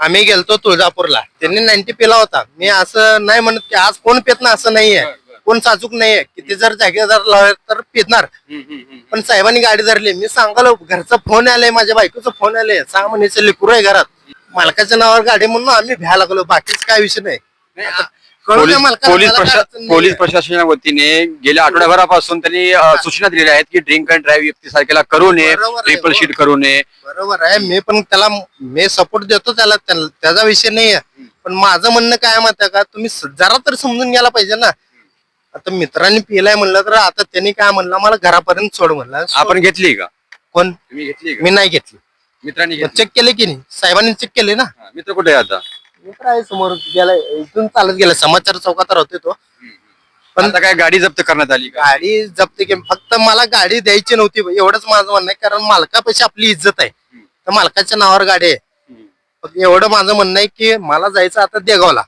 आम्ही गेलतो तुळजापूरला. त्यांनी नाईन्टी पिला होता. मी असं नाही म्हणत की आज कोण पित ना असं नाहीये. कोण साजूक नाहीये. किती जर जागेदार लावले तर पिणार. पण साहेबांनी गाडी धरली. मी सांगालो घरचा फोन आलाय माझ्या बायकोचा फोन आलाय. सहा महिन्याचं लेकरू आहे घरात. मालकाच्या नावावर गाडी म्हणून आम्ही भ्या लागलो. बाकीच काय विषय नाही. पोलीस पोलीस प्रशा- प्रशासनाच्या वतीने गेल्या आठवड्याभरापासून त्यांनी अ, सूचना दिलेल्या आहेत की ड्रिंक अँड ड्राईव्ह व्यक्ती सारखेला करू नये बरोबर आहे, ट्रिपल हो. शीट करू नये. बरोबर आहे मी पण त्याला मी सपोर्ट देतो त्याला त्याला- त्याचा विषय नाही आहे पण माझं म्हणणं काय माहिती आहे का तुम्ही स- जरा तर समजून घ्यायला पाहिजे ना. आता मित्रांनी पिलाय म्हणलं तर आता त्यांनी काय म्हणलं मला घरापर्यंत सोड म्हणलं. सोड. आपण घेतली का? कोण? तुम्ही घेतली का? मी नाही घेतली. मित्रांनी घेतली. चेक केले की नाही? साहेबांनी चेक केले ना? हा, मित्र कुठे आहे आता? मित्र आहे समोर. गेला इथून चालत गेला. समाचार चौकात राहते तो. पण- आता काय गाडी जप्त करण्यात आली का? गाडी जप्त केली. फक्त मला गाडी द्यायची नव्हती. एवढंच माझं म्हणणं आहे. कारण मालकापेक्षा आपली इज्जत आहे. तर मालकाच्या नावावर गाडी आहे. फक्त एवढं माझं म्हणणं आहे की मला जायचं आता देगावला.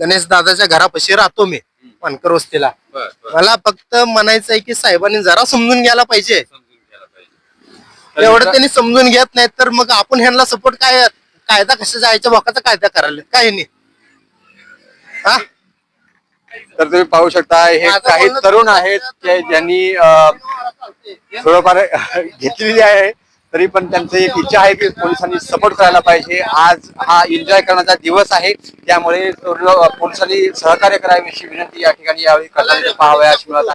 गणेश दादाच्या घरापाशी राहतो मी पानकर वस्तीला. बर, बर. मला फक्त म्हणायचं आहे की साहेबांनी जरा समजून घ्यायला पाहिजे. समजून घ्यायला पाहिजे. तर एवढं मित्रा- त्यांनी समजून घेत नाहीत तर मग आपण ह्यांना सपोर्ट काय कायदा कशा जायच्या भोकाचा कायदा करायला. काय नाही. हा? तर तुम्ही पाहू शकता हे माझं काही बोलणं तरुण आहेत ज्यांनी अ, थोडंफार घेतलेली आहे तरी पण त्यांचं एक इच्छा आहे की पोलिसांनी सपोर्ट करायला पाहिजे. आज हा एन्जॉय करण्याचा दिवस आहे त्यामुळे सर्व पोलिसांनी सहकार्य करावे अशी विनंती या ठिकाणी यावेळी करताना पाहावयास मिळत आहे